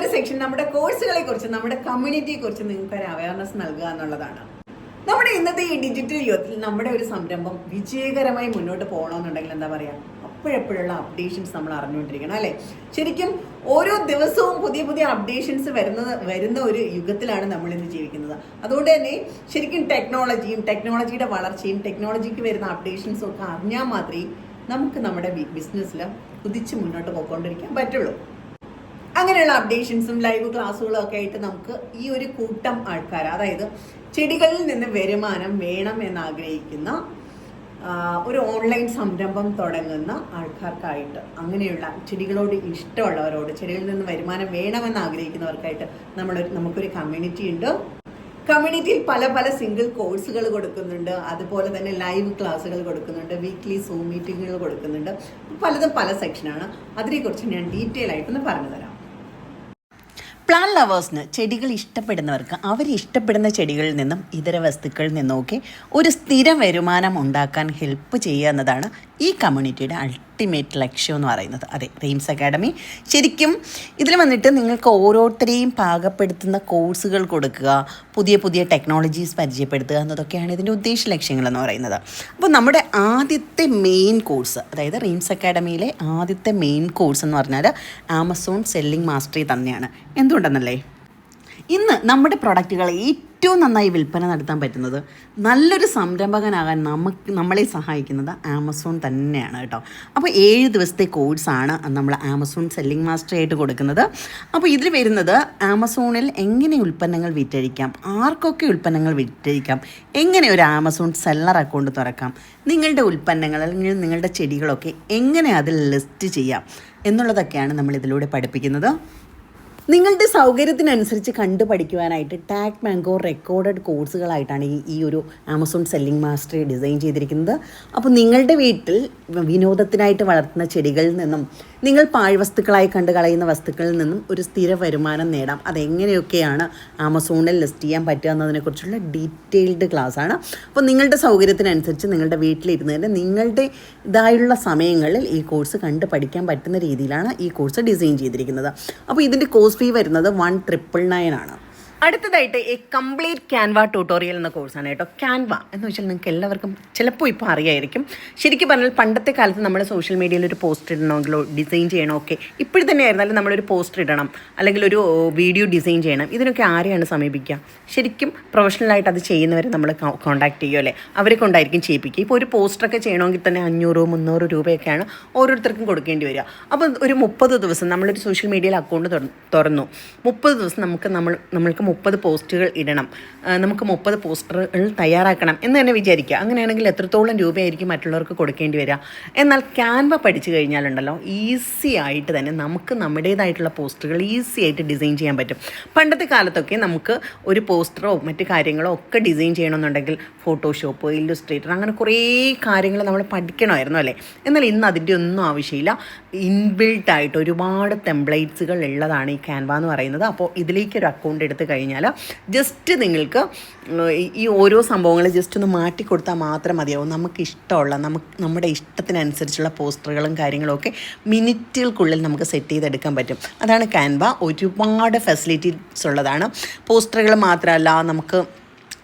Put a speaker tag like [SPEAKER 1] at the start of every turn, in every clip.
[SPEAKER 1] ഒരു സെക്ഷൻ നമ്മുടെ കോഴ്സുകളെ കുറിച്ച് നമ്മുടെ കമ്മ്യൂണിറ്റിയെ കുറിച്ച് നിങ്ങൾക്ക് ഒരു അവയർനെസ് നൽകുക എന്നുള്ളതാണ്. നമ്മുടെ ഇന്നത്തെ ഈ ഡിജിറ്റൽ യുഗത്തിൽ നമ്മുടെ ഒരു സംരംഭം വിജയകരമായി മുന്നോട്ട് പോകണമെന്നുണ്ടെങ്കിൽ എന്താ പറയുക അപ്പോഴെപ്പോഴുള്ള അപ്ഡേഷൻസ് നമ്മൾ അറിഞ്ഞുകൊണ്ടിരിക്കണം അല്ലേ? ശരിക്കും ഓരോ ദിവസവും പുതിയ പുതിയ അപ്ഡേഷൻസ് വരുന്നത് വരുന്ന ഒരു യുഗത്തിലാണ് നമ്മൾ ഇന്ന് ജീവിക്കുന്നത്. അതുകൊണ്ട് തന്നെ ശരിക്കും ടെക്നോളജിയും ടെക്നോളജിയുടെ വളർച്ചയും ടെക്നോളജിക്ക് വരുന്ന അപ്ഡേഷൻസും ഒക്കെ അറിഞ്ഞാൽ മാത്രമേ നമുക്ക് നമ്മുടെ ബിസിനസ്സിൽ കുതിച്ച് മുന്നോട്ട് പോയിക്കൊണ്ടിരിക്കാൻ പറ്റുള്ളൂ. അങ്ങനെയുള്ള അപ്ഡേഷൻസും ലൈവ് ക്ലാസ്സുകളും ഒക്കെ ആയിട്ട് നമുക്ക് ഈ ഒരു കൂട്ടം ആൾക്കാർ അതായത് ചെടികളിൽ നിന്ന് വരുമാനം വേണം എന്നാഗ്രഹിക്കുന്ന ഒരു ഓൺലൈൻ സംരംഭം തുടങ്ങുന്ന ആൾക്കാർക്കായിട്ട് അങ്ങനെയുള്ള ചെടികളോട് ഇഷ്ടമുള്ളവരോട് ചെടികളിൽ നിന്ന് വരുമാനം വേണമെന്ന് ആഗ്രഹിക്കുന്നവർക്കായിട്ട് നമ്മൾ നമുക്കൊരു കമ്മ്യൂണിറ്റി ഉണ്ട്. കമ്മ്യൂണിറ്റിയിൽ പല പല സിംഗിൾ കോഴ്സുകൾ കൊടുക്കുന്നുണ്ട്. അതുപോലെ തന്നെ ലൈവ് ക്ലാസ്സുകൾ കൊടുക്കുന്നുണ്ട്. വീക്ക്ലി സൂം മീറ്റിങ്ങുകൾ കൊടുക്കുന്നുണ്ട്. പലതും പല സെക്ഷനാണ് അതിനെക്കുറിച്ച് ഞാൻ ഡീറ്റെയിൽ ആയിട്ടൊന്ന് പറഞ്ഞു തരാം പ്ലാൻ ലവേഴ്സിന് ചെടികൾ ഇഷ്ടപ്പെടുന്നവർക്ക് അവർ ഇഷ്ടപ്പെടുന്ന ചെടികളിൽ നിന്നും ഇതര വസ്തുക്കളിൽ നിന്നുമൊക്കെ ഒരു സ്ഥിര വരുമാനം ഉണ്ടാക്കാൻ ഹെൽപ്പ് ചെയ്യുക എന്നതാണ് ഈ കമ്മ്യൂണിറ്റിയുടെ അൾട്ടിമേറ്റ് ലക്ഷ്യം എന്ന് പറയുന്നത്. അതെ റീംസ് അക്കാഡമി ശരിക്കും ഇതിൽ വന്നിട്ട് നിങ്ങൾക്ക് ഓരോരുത്തരെയും പാകപ്പെടുത്തുന്ന കോഴ്സുകൾ കൊടുക്കുക പുതിയ പുതിയ ടെക്നോളജീസ് പരിചയപ്പെടുത്തുക എന്നതൊക്കെയാണ് ഇതിന്റെ ഉദ്ദേശ ലക്ഷ്യങ്ങൾ എന്ന് പറയുന്നത്. അപ്പോൾ നമ്മുടെ ആദ്യത്തെ മെയിൻ കോഴ്സ് അതായത് റീംസ് അക്കാഡമിയിലെ ആദ്യത്തെ മെയിൻ കോഴ്സ് എന്ന് പറഞ്ഞാൽ ആമസോൺ സെല്ലിംഗ് മാസ്റ്ററി തന്നെയാണ്. എന്തുകൊണ്ടെന്നല്ലേ? ഇന്ന് നമ്മുടെ പ്രൊഡക്റ്റുകൾ ഏറ്റവും നന്നായി വിൽപ്പന നടത്താൻ പറ്റുന്നത് നല്ലൊരു സംരംഭകനാകാൻ നമുക്ക് നമ്മളെ സഹായിക്കുന്നത് ആമസോൺ തന്നെയാണ് കേട്ടോ. അപ്പോൾ ഏഴ് ദിവസത്തെ കോഴ്സാണ് നമ്മൾ ആമസോൺ സെല്ലിംഗ് മാസ്റ്റർ ആയിട്ട് കൊടുക്കുന്നത്. അപ്പോൾ ഇതിൽ വരുന്നത് ആമസോണിൽ എങ്ങനെ ഉൽപ്പന്നങ്ങൾ വിറ്റഴിക്കാം ആർക്കൊക്കെ ഉൽപ്പന്നങ്ങൾ വിറ്റഴിക്കാം എങ്ങനെ ഒരു ആമസോൺ സെല്ലർ അക്കൗണ്ട് തുറക്കാം നിങ്ങളുടെ ഉൽപ്പന്നങ്ങൾ അല്ലെങ്കിൽ നിങ്ങളുടെ ചെടികളൊക്കെ എങ്ങനെ അതിൽ ലിസ്റ്റ് ചെയ്യാം എന്നുള്ളതൊക്കെയാണ് നമ്മൾ ഇതിലൂടെ പഠിപ്പിക്കുന്നത്. നിങ്ങളുടെ സൗകര്യത്തിനനുസരിച്ച് കണ്ടു പഠിക്കുവാനായിട്ട് ടാക് മാംഗോ റെക്കോർഡഡ് കോഴ്സുകളായിട്ടാണ് ഈ ഈ ഒരു ആമസോൺ സെല്ലിംഗ് മാസ്റ്ററി ഡിസൈൻ ചെയ്തിരിക്കുന്നത്. അപ്പോൾ നിങ്ങളുടെ വീട്ടിൽ വിനോദത്തിനായിട്ട് വളർത്തുന്ന ചെടികളിൽ നിന്നും നിങ്ങൾ പാഴ്വസ്തുക്കളായി കണ്ടു കളയുന്ന വസ്തുക്കളിൽ നിന്നും ഒരു സ്ഥിര വരുമാനം നേടാം. അതെങ്ങനെയൊക്കെയാണ് ആമസോണിൽ ലിസ്റ്റ് ചെയ്യാൻ പറ്റുക എന്നതിനെക്കുറിച്ചുള്ള ഡീറ്റെയിൽഡ് ആണ്. അപ്പോൾ നിങ്ങളുടെ സൗകര്യത്തിനനുസരിച്ച് നിങ്ങളുടെ വീട്ടിലിരുന്ന് തന്നെ നിങ്ങളുടെ ഇതായുള്ള സമയങ്ങളിൽ ഈ കോഴ്സ് കണ്ട് പഠിക്കാൻ പറ്റുന്ന രീതിയിലാണ് ഈ കോഴ്സ് ഡിസൈൻ ചെയ്തിരിക്കുന്നത്. അപ്പോൾ ഇതിന്റെ കോഴ്സ് ഫീ വരുന്നത് വൺ ട്രിപ്പിൾ നയൻ ആണ്. അടുത്തതായിട്ട് ഈ കംപ്ലീറ്റ് ക്യാൻവ ട്യൂട്ടോറിയൽ എന്ന കോഴ്സാണ് കേട്ടോ. ക്യാൻവ എന്ന് വെച്ചാൽ നിങ്ങൾക്ക് എല്ലാവർക്കും ചിലപ്പോൾ ഇപ്പോൾ അറിയായിരിക്കും. ശരിക്കും പറഞ്ഞാൽ പണ്ടത്തെ കാലത്ത് നമ്മൾ സോഷ്യൽ മീഡിയയിൽ ഒരു പോസ്റ്റ് ഇടണമെങ്കിലോ ഡിസൈൻ ചെയ്യണോ ഒക്കെ ഇപ്പോഴും തന്നെ ആയിരുന്നാലും നമ്മളൊരു പോസ്റ്റർ ഇടണം. അല്ലെങ്കിൽ ഒരു വീഡിയോ ഡിസൈൻ ചെയ്യണം. ഇതിനൊക്കെ ആരെയാണ് സമീപിക്കുക? ശരിക്കും പ്രൊഫഷണലായിട്ട് അത് ചെയ്യുന്നവരെ നമ്മൾ കോൺടാക്ട് ചെയ്യുമോ അല്ലേ? അവരെ കൊണ്ടായിരിക്കും ചെയ്യിപ്പിക്കുക. ഇപ്പോൾ ഒരു പോസ്റ്ററൊക്കെ ചെയ്യണമെങ്കിൽ തന്നെ അഞ്ഞൂറ് മുന്നൂറ് രൂപയൊക്കെയാണ് ഓരോരുത്തർക്കും കൊടുക്കേണ്ടി വരിക. അപ്പോൾ ഒരു മുപ്പത് ദിവസം നമ്മളൊരു സോഷ്യൽ മീഡിയയിൽ അക്കൗണ്ട് തുറന്നു. മുപ്പത് ദിവസം നമുക്ക് നമ്മൾ നമ്മൾക്ക് മുപ്പത് പോസ്റ്റുകൾ ഇടണം. നമുക്ക് മുപ്പത് പോസ്റ്ററുകൾ തയ്യാറാക്കണം എന്ന് തന്നെ വിചാരിക്കുക. അങ്ങനെയാണെങ്കിൽ എത്രത്തോളം രൂപയായിരിക്കും മറ്റുള്ളവർക്ക് കൊടുക്കേണ്ടി വരിക? എന്നാൽ ക്യാൻവ പഠിച്ചു കഴിഞ്ഞാലുണ്ടല്ലോ ഈസി ആയിട്ട് തന്നെ നമുക്ക് നമ്മുടേതായിട്ടുള്ള പോസ്റ്ററുകൾ ഈസി ആയിട്ട് ഡിസൈൻ ചെയ്യാൻ പറ്റും. പണ്ടത്തെ കാലത്തൊക്കെ നമുക്ക് ഒരു പോസ്റ്ററോ മറ്റ് കാര്യങ്ങളോ ഒക്കെ ഡിസൈൻ ചെയ്യണമെന്നുണ്ടെങ്കിൽ ഫോട്ടോഷോപ്പ് ഇല്ലുസ്ട്രേറ്റർ അങ്ങനെ കുറേ കാര്യങ്ങൾ നമ്മൾ പഠിക്കണമായിരുന്നു അല്ലേ? എന്നാൽ ഇന്ന് അതിന്റെ ഒന്നും ആവശ്യമില്ല. ഇൻബിൽട്ടായിട്ട് ഒരുപാട് ടെംപ്ലേറ്റ്സുകൾ ഉള്ളതാണ് ഈ ക്യാൻവ എന്ന് പറയുന്നത്. അപ്പോൾ ഇതിലേക്ക് ഒരു അക്കൗണ്ട് എടുത്ത് കഴിഞ്ഞാൽ ജസ്റ്റ് നിങ്ങൾക്ക് ഈ- ഓരോ സംഭവങ്ങൾ ജസ്റ്റ് ഒന്ന് മാറ്റി കൊടുത്താൽ മാത്രം മതിയാവും. നമുക്ക് ഇഷ്ടമുള്ള നമുക്ക് നമ്മുടെ ഇഷ്ടത്തിനനുസരിച്ചുള്ള പോസ്റ്ററുകളും കാര്യങ്ങളൊക്കെ മിനിറ്റുകൾക്കുള്ളിൽ നമുക്ക് സെറ്റ് ചെയ്തെടുക്കാൻ പറ്റും. അതാണ് ക്യാൻവ ഒരുപാട് ഫെസിലിറ്റീസ് ഉള്ളതാണ്. പോസ്റ്ററുകൾ മാത്രമല്ല നമുക്ക്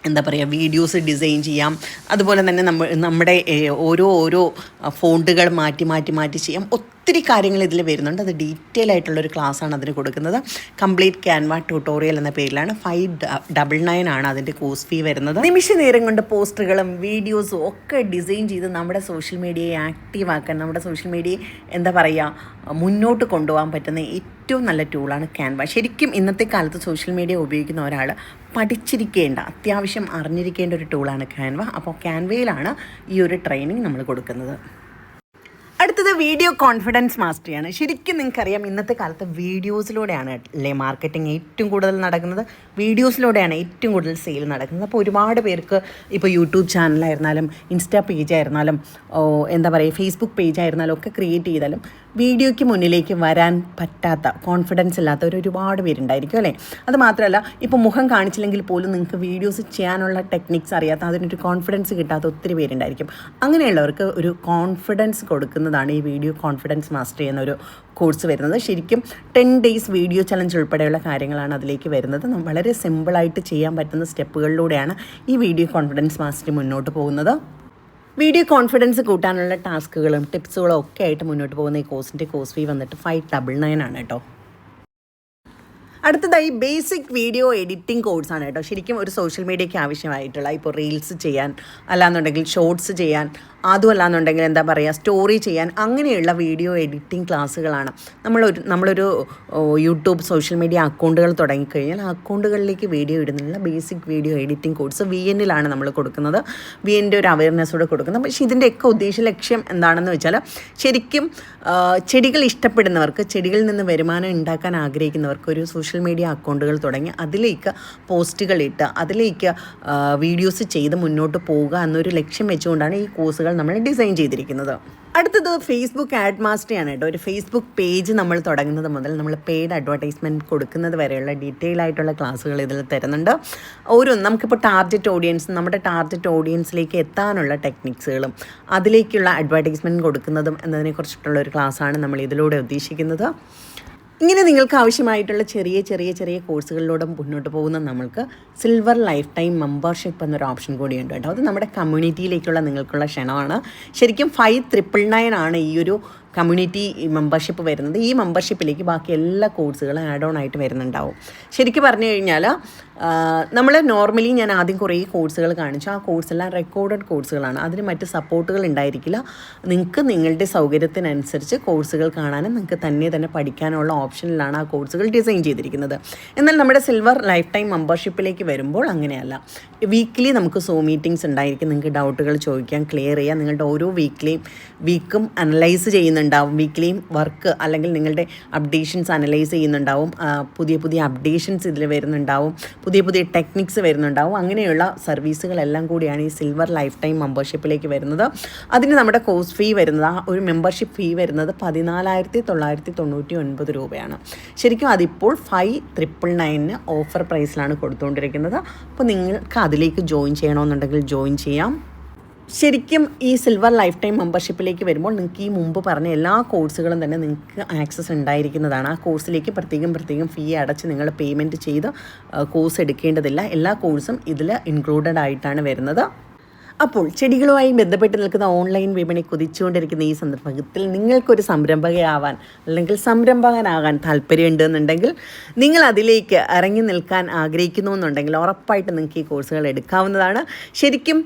[SPEAKER 1] എന്താ പറയുക വീഡിയോസ് ഡിസൈൻ ചെയ്യാം. അതുപോലെ തന്നെ നമ്മൾ നമ്മുടെ ഓരോ ഓരോ ഫോണ്ടുകൾ മാറ്റി മാറ്റി മാറ്റി ചെയ്യാം. ഒത്തിരി കാര്യങ്ങൾ ഇതിൽ വരുന്നുണ്ട്. അത് ഡീറ്റെയിൽ ആയിട്ടുള്ളൊരു ക്ലാസ്സാണ് അതിന് കൊടുക്കുന്നത്. കംപ്ലീറ്റ് ക്യാൻവ ട്യൂട്ടോറിയൽ എന്ന പേരിലാണ്. ഫൈവ് ഡബിൾ നയൻ ആണ് അതിന്റെ കോഴ്സ് ഫീ വരുന്നത്. നിമിഷ നേരം കൊണ്ട് പോസ്റ്ററുകളും വീഡിയോസും ഒക്കെ ഡിസൈൻ ചെയ്ത് നമ്മുടെ സോഷ്യൽ മീഡിയയെ ആക്റ്റീവാക്കാൻ നമ്മുടെ സോഷ്യൽ മീഡിയയെ എന്താ പറയുക മുന്നോട്ട് കൊണ്ടുപോകാൻ പറ്റുന്ന ഏറ്റവും നല്ല ടൂളാണ് ക്യാൻവ ശരിക്കും ഇന്നത്തെ കാലത്ത് സോഷ്യൽ മീഡിയ ഉപയോഗിക്കുന്ന ഒരാൾ പഠിച്ചിരിക്കേണ്ട അത്യാവശ്യം അറിഞ്ഞിരിക്കേണ്ട ഒരു ടൂളാണ് ക്യാൻവ അപ്പോൾ ക്യാൻവയിലാണ് ഈ ഒരു ട്രെയിനിങ് നമ്മൾ കൊടുക്കുന്നത്. വീഡിയോ കോൺഫിഡൻസ് മാസ്റ്ററിയാണ് ശരിക്കും നിങ്ങൾക്കറിയാം ഇന്നത്തെ കാലത്ത് വീഡിയോസിലൂടെയാണ് അല്ലേ മാർക്കറ്റിംഗ് ഏറ്റവും കൂടുതൽ നടക്കുന്നത്? വീഡിയോസിലൂടെയാണ് ഏറ്റവും കൂടുതൽ സെയിൽ നടക്കുന്നത്. അപ്പോൾ ഒരുപാട് പേർക്ക് ഇപ്പോൾ യൂട്യൂബ് ചാനലായിരുന്നാലും ഇൻസ്റ്റാ പേജ് ആയിരുന്നാലും എന്താ പറയുക ഫേസ്ബുക്ക് പേജ് ആയിരുന്നാലും ഒക്കെ ക്രിയേറ്റ് ചെയ്താലും വീഡിയോയ്ക്ക് മുന്നിലേക്ക് വരാൻ പറ്റാത്ത കോൺഫിഡൻസ് ഇല്ലാത്തവർ ഒരുപാട് പേരുണ്ടായിരിക്കും അല്ലേ? അത് മാത്രമല്ല ഇപ്പോൾ മുഖം കാണിച്ചില്ലെങ്കിൽ പോലും നിങ്ങൾക്ക് വീഡിയോസ് ചെയ്യാനുള്ള ടെക്നിക്സ് അറിയാത്ത അതിനൊരു കോൺഫിഡൻസ് കിട്ടാത്ത ഒത്തിരി പേരുണ്ടായിരിക്കും. അങ്ങനെയുള്ളവർക്ക് ഒരു കോൺഫിഡൻസ് കൊടുക്കുന്നതാണ് ഈ
[SPEAKER 2] വീഡിയോ കോൺഫിഡൻസ് മാസ്റ്റർ ചെയ്യുന്ന ഒരു കോഴ്സ് വരുന്നത്. ശരിക്കും ടെൻ ഡേയ്സ് വീഡിയോ ചലഞ്ച് ഉൾപ്പെടെയുള്ള കാര്യങ്ങളാണ് അതിലേക്ക് വരുന്നത്. വളരെ സിമ്പിളായിട്ട് ചെയ്യാൻ പറ്റുന്ന സ്റ്റെപ്പുകളിലൂടെയാണ് ഈ വീഡിയോ കോൺഫിഡൻസ് മാസ്റ്റർ മുന്നോട്ട് പോകുന്നത്. വീഡിയോ കോൺഫിഡൻസ് കൂട്ടാനുള്ള ടാസ്കുകളും ടിപ്സുകളും ഒക്കെ ആയിട്ട് മുന്നോട്ട് പോകുന്ന ഈ കോഴ്സിന്റെ കോഴ്സ് ഫീ വന്നിട്ട് ഫൈവ് ഡബിൾ നയൻ ആണ് കേട്ടോ. അടുത്തതായി ബേസിക് വീഡിയോ എഡിറ്റിംഗ് കോഴ്സാണ് കേട്ടോ. ശരിക്കും ഒരു സോഷ്യൽ മീഡിയയ്ക്ക് ആവശ്യമായിട്ടുള്ള ഇപ്പോൾ റീൽസ് ചെയ്യാൻ അല്ലാന്നുണ്ടെങ്കിൽ ഷോർട്സ് ചെയ്യാൻ അതും അല്ലാന്നുണ്ടെങ്കിൽ എന്താ പറയുക സ്റ്റോറി ചെയ്യാൻ അങ്ങനെയുള്ള വീഡിയോ എഡിറ്റിംഗ് ക്ലാസ്സുകളാണ്. നമ്മളൊരു നമ്മളൊരു യൂട്യൂബ് സോഷ്യൽ മീഡിയ അക്കൗണ്ടുകൾ തുടങ്ങിക്കഴിഞ്ഞാൽ ആ അക്കൗണ്ടുകളിലേക്ക് വീഡിയോ ഇടുന്നതിനുള്ള ബേസിക് വീഡിയോ എഡിറ്റിംഗ് കോഴ്സ് വി എന്നിലാണ് നമ്മൾ കൊടുക്കുന്നത്. വി എന്റെ ഒരു അവയർനെസ്സോടെ കൊടുക്കുന്നത്. പക്ഷേ ഇതിന്റെയൊക്കെ ഉദ്ദേശ ലക്ഷ്യം എന്താണെന്ന് വെച്ചാൽ ശരിക്കും ചെടികൾ ഇഷ്ടപ്പെടുന്നവർക്ക് ചെടികളിൽ നിന്ന് വരുമാനം ഉണ്ടാക്കാൻ ആഗ്രഹിക്കുന്നവർക്ക് ഒരു സോഷ്യൽ മീഡിയ അക്കൗണ്ടുകൾ തുടങ്ങി അതിലേക്ക് പോസ്റ്റുകൾ ഇട്ട് അതിലേക്ക് വീഡിയോസ് ചെയ്ത് മുന്നോട്ട് പോവുക എന്നൊരു ലക്ഷ്യം വെച്ചുകൊണ്ടാണ് ഈ കോഴ്സുകൾ നമ്മൾ ഡിസൈൻ ചെയ്തിരിക്കുന്നത്. അടുത്തത് ഫേസ്ബുക്ക് ആഡ് ആണ് കേട്ടോ. ഒരു ഫേസ്ബുക്ക് പേജ് നമ്മൾ തുടങ്ങുന്നത് മുതൽ നമ്മൾ പെയ്ഡ് അഡ്വർടൈസ്മെന്റ് കൊടുക്കുന്നത് വരെയുള്ള ഡീറ്റെയിൽ ആയിട്ടുള്ള ക്ലാസ്സുകൾ ഇതിൽ തരുന്നുണ്ട്. ഓരോ നമുക്കിപ്പോൾ ടാർഗറ്റ് ഓഡിയൻസ് നമ്മുടെ ടാർഗറ്റ് ഓഡിയൻസിലേക്ക് എത്താനുള്ള ടെക്നിക്സുകളും അതിലേക്കുള്ള അഡ്വർടൈസ്മെന്റ് കൊടുക്കുന്നതും എന്നതിനെക്കുറിച്ചിട്ടുള്ള ഒരു ക്ലാസ്സാണ് നമ്മൾ ഇതിലൂടെ ഉദ്ദേശിക്കുന്നത്. ഇങ്ങനെ നിങ്ങൾക്ക് ആവശ്യമായിട്ടുള്ള ചെറിയ ചെറിയ ചെറിയ കോഴ്സുകളിലൂടെ മുന്നോട്ട് പോകുന്ന നമ്മൾക്ക് സിൽവർ ലൈഫ് ടൈം മെമ്പർഷിപ്പ് എന്നൊരു ഓപ്ഷൻ കൂടിയുണ്ട് കേട്ടോ. അത് നമ്മുടെ കമ്മ്യൂണിറ്റിയിലേക്കുള്ള നിങ്ങൾക്കുള്ള ക്ഷണമാണ്. ശരിക്കും ഫൈവ് ട്രിപ്പിൾ നയൻ ആണ് ഈ ഒരു കമ്മ്യൂണിറ്റി മെമ്പർഷിപ്പ് വരുന്നത് ഈ മെമ്പർഷിപ്പിലേക്ക് ബാക്കി എല്ലാ കോഴ്സുകളും ആഡ് ഓൺ ആയിട്ട് വരുന്നുണ്ടാവും. ശരിക്കും പറഞ്ഞു കഴിഞ്ഞാൽ നമ്മൾ നോർമലി ഞാൻ ആദ്യം കുറേ കോഴ്സുകൾ കാണിച്ചു. ആ കോഴ്സെല്ലാം റെക്കോർഡഡ് കോഴ്സുകളാണ്. അതിന് മറ്റ് സപ്പോർട്ടുകൾ ഉണ്ടായിരിക്കില്ല. നിങ്ങൾക്ക് നിങ്ങളുടെ സൗകര്യത്തിനനുസരിച്ച് കോഴ്സുകൾ കാണാനും നിങ്ങൾക്ക് തന്നെ തന്നെ പഠിക്കാനുള്ള ഓപ്ഷനിലാണ് ആ കോഴ്സുകൾ ഡിസൈൻ ചെയ്തിരിക്കുന്നത്. എന്നാൽ നമ്മുടെ സിൽവർ ലൈഫ് ടൈം മെമ്പർഷിപ്പിലേക്ക് വരുമ്പോൾ അങ്ങനെയല്ല. വീക്ക്ലി നമുക്ക് സോ മീറ്റിംഗ്സ് ഉണ്ടായിരിക്കും. നിങ്ങൾക്ക് ഡൗട്ടുകൾ ചോദിക്കാം ക്ലിയർ ചെയ്യാം. നിങ്ങളുടെ ഓരോ വീക്കിലെയും വീക്കും അനലൈസ് ചെയ്യുന്നുണ്ടാവും. വീക്ക്ലിയും വർക്ക് അല്ലെങ്കിൽ നിങ്ങളുടെ അപ്ഡേഷൻസ് അനലൈസ് ചെയ്യുന്നുണ്ടാവും. പുതിയ പുതിയ അപ്ഡേഷൻസ് ഇതിൽ വരുന്നുണ്ടാവും. പുതിയ പുതിയ ടെക്നിക്സ് വരുന്നുണ്ടാവും. അങ്ങനെയുള്ള സർവീസുകളെല്ലാം കൂടിയാണ് ഈ സിൽവർ ലൈഫ് ടൈം മെമ്പർഷിപ്പിലേക്ക് വരുന്നത്. അതിന് നമ്മുടെ കോഴ്സ് ഫീ വരുന്നത്. ആ ഒരു മെമ്പർഷിപ്പ് ഫീ വരുന്നത് പതിനാലായിരത്തി തൊള്ളായിരത്തി തൊണ്ണൂറ്റി ഒൻപത് രൂപയാണ്. ശരിക്കും അതിപ്പോൾ ഫൈവ് ട്രിപ്പിൾ നയനിന് ഓഫർ പ്രൈസിലാണ് കൊടുത്തുകൊണ്ടിരിക്കുന്നത് അപ്പോൾ നിങ്ങൾക്ക് അതിലേക്ക് ജോയിൻ ചെയ്യണമെന്നുണ്ടെങ്കിൽ ജോയിൻ ചെയ്യാം. ശരിക്കും ഈ സിൽവർ ലൈഫ് ടൈം മെമ്പർഷിപ്പിലേക്ക് വരുമ്പോൾ നിങ്ങൾക്ക് ഈ മുമ്പ് പറഞ്ഞ എല്ലാ കോഴ്സുകളും തന്നെ നിങ്ങൾക്ക് ആക്സസ് ഉണ്ടായിരിക്കുന്നതാണ്. ആ കോഴ്സിലേക്ക് പ്രത്യേകം പ്രത്യേകം ഫീ അടച്ച് നിങ്ങൾ പേയ്മെന്റ് ചെയ്ത് കോഴ്സ് എടുക്കേണ്ടതില്ല. എല്ലാ കോഴ്സും ഇതിൽ ഇൻക്ലൂഡഡ് ആയിട്ടാണ് വരുന്നത്. അപ്പോൾ ചെടികളുമായി ബന്ധപ്പെട്ട് നിൽക്കുന്ന ഓൺലൈൻ വിപണി കുതിച്ചുകൊണ്ടിരിക്കുന്ന ഈ സന്ദർഭത്തിൽ നിങ്ങൾക്കൊരു സംരംഭകയാവാൻ അല്ലെങ്കിൽ സംരംഭകനാകാൻ താല്പര്യമുണ്ടെന്നുണ്ടെങ്കിൽ നിങ്ങൾ അതിലേക്ക് ഇറങ്ങി നിൽക്കാൻ ആഗ്രഹിക്കുന്നു എന്നുണ്ടെങ്കിൽ ഉറപ്പായിട്ട് നിങ്ങൾക്ക് ഈ കോഴ്സുകൾ എടുക്കാവുന്നതാണ്. ശരിക്കും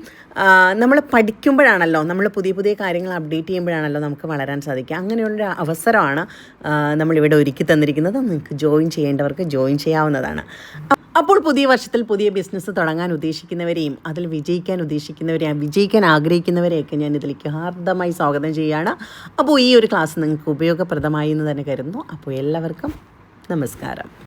[SPEAKER 2] നമ്മൾ പഠിക്കുമ്പോഴാണല്ലോ നമ്മൾ പുതിയ പുതിയ കാര്യങ്ങൾ അപ്ഡേറ്റ് ചെയ്യുമ്പോഴാണല്ലോ നമുക്ക് വളരാൻ സാധിക്കുക. അങ്ങനെയുള്ളൊരു അവസരമാണ് നമ്മളിവിടെ ഒരുക്കി തന്നിരിക്കുന്നത്. നിങ്ങൾക്ക് ജോയിൻ ചെയ്യേണ്ടവർക്ക് ജോയിൻ ചെയ്യാവുന്നതാണ്. അപ്പോൾ പുതിയ വർഷത്തിൽ പുതിയ ബിസിനസ് തുടങ്ങാൻ ഉദ്ദേശിക്കുന്നവരെയും അതിൽ വിജയിക്കാൻ ഉദ്ദേശിക്കുന്നവരെയും വിജയിക്കാൻ ആഗ്രഹിക്കുന്നവരെയൊക്കെ ഞാൻ ഇതിലേക്ക് ഹാർദമായി സ്വാഗതം ചെയ്യുകയാണ്. അപ്പോൾ ഈ ഒരു ക്ലാസ് നിങ്ങൾക്ക് ഉപയോഗപ്രദമായി എന്ന് തന്നെ കരുതുന്നു. അപ്പോൾ എല്ലാവർക്കും നമസ്കാരം.